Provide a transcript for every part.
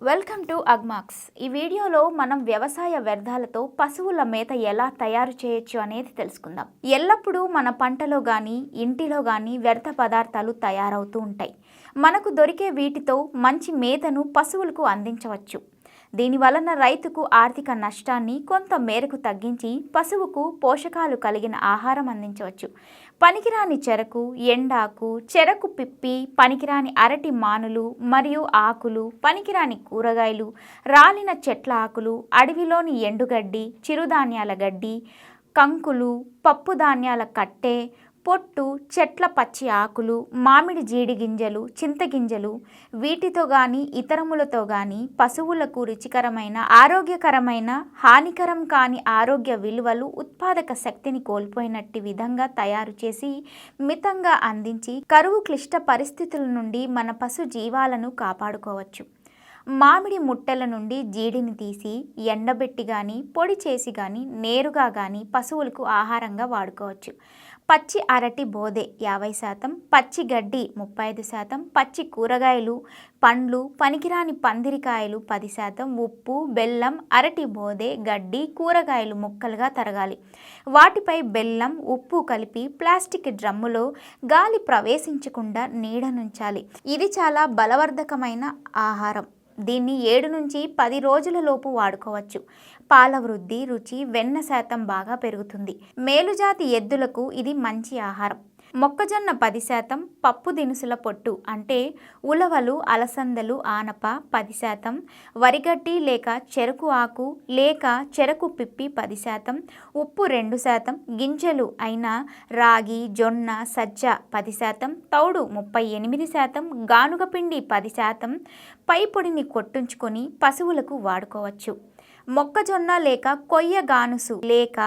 Welcome to Agmax ఈ వీడియోలో మనం వ్యవసాయ వ్యర్థాలతో పశువుల మేత ఎలా తయారు చేయొచ్చు అనేది తెలుసుకుందాం. ఎల్లప్పుడూ మన పంటలో కానీ ఇంటిలో కానీ వ్యర్థ పదార్థాలు తయారవుతూ ఉంటాయి. మనకు దొరికే వీటితో మంచి మేతను పశువులకు అందించవచ్చు. దీని వలన రైతుకు ఆర్థిక నష్టాన్ని కొంత మేరకు తగ్గించి పశువుకు పోషకాలు కలిగిన ఆహారం అందించవచ్చు. పనికిరాని చెరకు ఎండాకు చెరకు పిప్పి పనికిరాని అరటి మానులు మరియు ఆకులు పనికిరాని కూరగాయలు రాలిన చెట్ల ఆకులు అడవిలోని ఎండుగడ్డి చిరుధాన్యాల గడ్డి కంకులు పప్పు ధాన్యాల కట్టె పొట్టు చెట్ల పచ్చి ఆకులు మామిడి జీడి గింజలు చింతగింజలు వీటితో కానీ ఇతరములతో కానీ పశువులకు రుచికరమైన ఆరోగ్యకరమైన హానికరం కాని ఆరోగ్య విలువలు ఉత్పాదక శక్తిని కోల్పోయినట్టి విధంగా తయారు చేసి మితంగా అందించి కరువు క్లిష్ట పరిస్థితుల నుండి మన పశు జీవాలను కాపాడుకోవచ్చు. మామిడి ముట్టెల నుండి జీడిని తీసి ఎండబెట్టి కానీ పొడి చేసి కానీ నేరుగా కానీ పశువులకు ఆహారంగా వాడుకోవచ్చు. పచ్చి అరటి బోదె యాభై శాతం పచ్చి గడ్డి ముప్పై ఐదు శాతం పచ్చి కూరగాయలు పండ్లు పనికిరాని పందిరికాయలు పది శాతం ఉప్పు బెల్లం అరటి బోదె గడ్డి కూరగాయలు ముక్కలుగా తరగాలి. వాటిపై బెల్లం ఉప్పు కలిపి ప్లాస్టిక్ డ్రమ్ములో గాలి ప్రవేశించకుండా నీడనుంచాలి ఇది చాలా బలవర్ధకమైన ఆహారం. దీన్ని ఏడు నుంచి పది రోజుల లోపు వాడుకోవచ్చు. పాల వృద్ధి రుచి వెన్న శాతం బాగా పెరుగుతుంది. మేలుజాతి ఎద్దులకు ఇది మంచి ఆహారం. మొక్కజొన్న పది శాతం పప్పు దినుసుల పొట్టు అంటే ఉలవలు అలసందలు ఆనప పది శాతం వరిగడ్డి లేక చెరకు ఆకు లేక చెరకు పిప్పి పది శాతం ఉప్పు రెండు శాతం గింజలు అయిన రాగి జొన్న సజ్జ పది శాతం తౌడు ముప్పై ఎనిమిది శాతం గానుగ పిండి పది శాతం పై పొడిని కొట్టుంచుకొని పశువులకు వాడుకోవచ్చు. మొక్కజొన్న లేక కొయ్య గానుసు లేక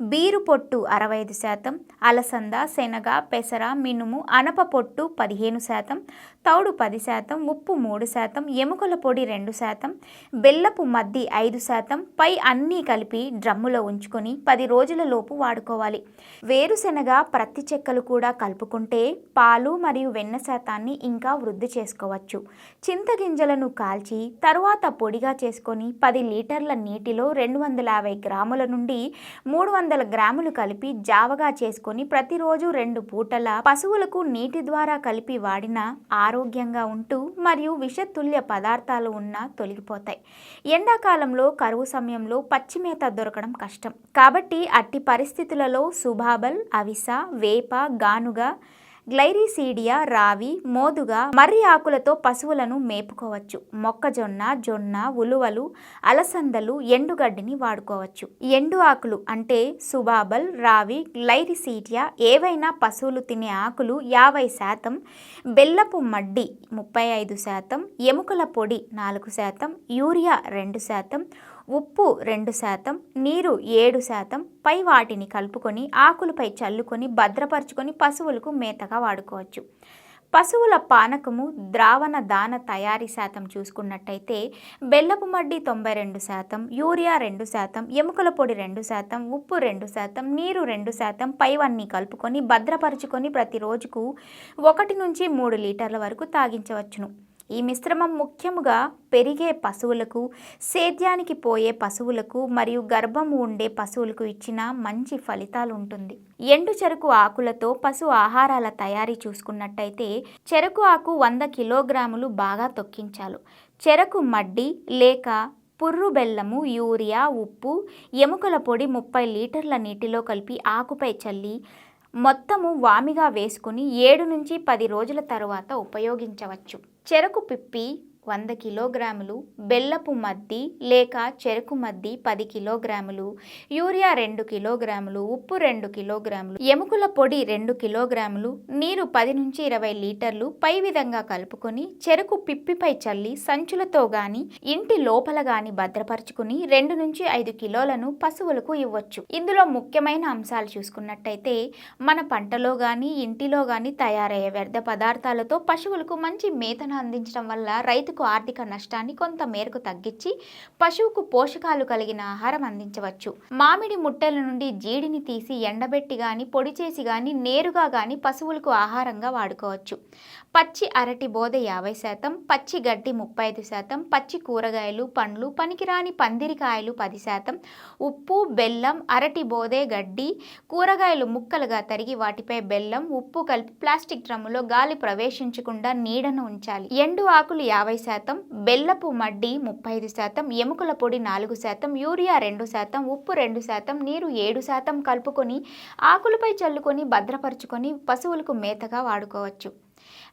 బీరు పొట్టు అరవై ఐదు శాతం అలసంద శనగ పెసర మినుము అనప పొట్టు పదిహేను శాతం తౌడు పది శాతం ఉప్పు మూడు శాతం ఎముకల పొడి రెండు శాతం బెల్లపు మద్ది ఐదు శాతం పై అన్నీ కలిపి డ్రమ్ములో ఉంచుకొని పది రోజుల లోపు వాడుకోవాలి. వేరుశెనగ ప్రత్తి చెక్కలు కూడా కలుపుకుంటే పాలు మరియు వెన్న శాతాన్ని ఇంకా వృద్ధి చేసుకోవచ్చు. చింతగింజలను కాల్చి తరువాత పొడిగా చేసుకొని పది లీటర్ల నీటిలో రెండు వందల యాభై గ్రాముల నుండి మూడు వందల గ్రాములు కలిపి జావగా చేసుకొని ప్రతిరోజు రెండు పూటల పశువులకు నీటి ద్వారా కలిపి వాడిన ఆరోగ్యంగా ఉంటూ మరియు విషతుల్య పదార్థాలు ఉన్నా తొలగిపోతాయి. ఎండాకాలంలో కరువు సమయంలో పచ్చిమేత దొరకడం కష్టం. కాబట్టి అట్టి పరిస్థితులలో సుబాబల్ అవిస వేప గానుగ గ్లైరీసీడియా రావి మోదుగా మర్రి ఆకులతో పశువులను మేపుకోవచ్చు. మొక్కజొన్న జొన్న ఉలువలు అలసందలు ఎండుగడ్డిని వాడుకోవచ్చు. ఎండు ఆకులు అంటే సుబాబల్ రావి గ్లైరిసీడియా ఏవైనా పశువులు తినే ఆకులు యాభై శాతం బెల్లపు మడ్డి ముప్పై ఐదు శాతం ఎముకల పొడి నాలుగు శాతం యూరియా రెండు శాతం ఉప్పు రెండు శాతం నీరు ఏడు శాతం పై వాటిని కలుపుకొని ఆకులపై చల్లుకొని భద్రపరుచుకొని పశువులకు మేతగా వాడుకోవచ్చు. పశువుల పానకము ద్రావణ దాన తయారీ శాతం చూసుకున్నట్టయితే బెల్లపు మడ్డి తొంభై రెండు శాతం యూరియా రెండు శాతం ఎముకల పొడి రెండు శాతం ఉప్పు రెండు శాతం నీరు రెండు శాతం పైవన్నీ కలుపుకొని భద్రపరుచుకొని ప్రతిరోజుకు ఒకటి నుంచి మూడు లీటర్ల వరకు తాగించవచ్చును. ఈ మిశ్రమం ముఖ్యముగా పెరిగే పశువులకు సేద్యానికి పోయే పశువులకు మరియు గర్భం ఉండే పశువులకు ఇచ్చిన మంచి ఫలితాలు ఉంటుంది ఎండు చెరకు ఆకులతో పశు ఆహారాల తయారీ చూసుకున్నట్టయితే చెరకు ఆకు వంద కిలోగ్రాములు బాగా తొక్కించాలి. చెరకు మడ్డి లేక పుర్రు బెల్లము యూరియా ఉప్పు ఎముకల పొడి ముప్పై లీటర్ల నీటిలో కలిపి ఆకుపై చల్లి మొత్తము వామిగా వేసుకుని ఏడు నుంచి పది రోజుల తరువాత ఉపయోగించవచ్చు. చెరకు పిప్పి వంద కిలోగ్రాములు బెల్లపు మద్ది లేక చెరుకు మద్ది పది కిలోగ్రాములు యూరియా రెండు కిలోగ్రాములు ఉప్పు రెండు కిలోగ్రాములు ఎముకల పొడి రెండు కిలోగ్రాములు నీరు పది నుంచి ఇరవై లీటర్లు పై విధంగా కలుపుకొని చెరుకు పిప్పిపై చల్లి సంచులతో గాని ఇంటి లోపల గాని భద్రపరుచుకుని రెండు నుంచి ఐదు కిలోలను పశువులకు ఇవ్వచ్చు. ఇందులో ముఖ్యమైన అంశాలు చూసుకున్నట్టయితే మన పంటలో గాని ఇంటిలో గాని తయారయ్యే వ్యర్థ పదార్థాలతో పశువులకు మంచి మేతను అందించడం వల్ల రైతు రైతుకు ఆర్థిక నష్టాన్ని కొంత మేరకు తగ్గించి పశువుకు పోషకాలు కలిగిన ఆహారం అందించవచ్చు. మామిడి ముట్టెల నుండి జీడిని తీసి ఎండబెట్టి గాని పొడి చేసి గాని నేరుగా గాని పశువులకు ఆహారంగా వాడుకోవచ్చు. పచ్చి అరటి బోధ యాభై శాతం పచ్చి గడ్డి ముప్పై ఐదు శాతం పచ్చి కూరగాయలు పండ్లు పనికిరాని పందిరికాయలు పది శాతం ఉప్పు బెల్లం అరటి బోధే గడ్డి కూరగాయలు ముక్కలుగా తరిగి వాటిపై బెల్లం ఉప్పు కలిపి ప్లాస్టిక్ డ్రమ్ములో గాలి ప్రవేశించకుండా నీడను ఉంచాలి. ఎండు ఆకులు యాభై శాతం బెల్లపు మడ్డి ముప్పై ఐదు శాతం ఎముకల పొడి నాలుగు శాతం యూరియా రెండు శాతం ఉప్పు రెండు శాతం నీరు ఏడు శాతం కలుపుకొని ఆకులపై చల్లుకొని భద్రపరుచుకొని పశువులకు మేతగా వాడుకోవచ్చు.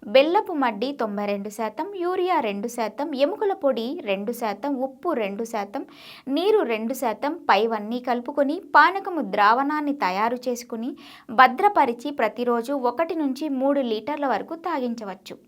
బెల్లపు మడ్డి తొంభై రెండు శాతం యూరియా రెండు శాతం ఎముకల పొడి రెండు శాతం ఉప్పు రెండు శాతం నీరు రెండు శాతం పైవన్నీ కలుపుకొని పానకము ద్రావణాన్ని తయారు చేసుకుని భద్రపరిచి ప్రతిరోజు ఒకటి నుంచి మూడు లీటర్ల వరకు తాగించవచ్చు.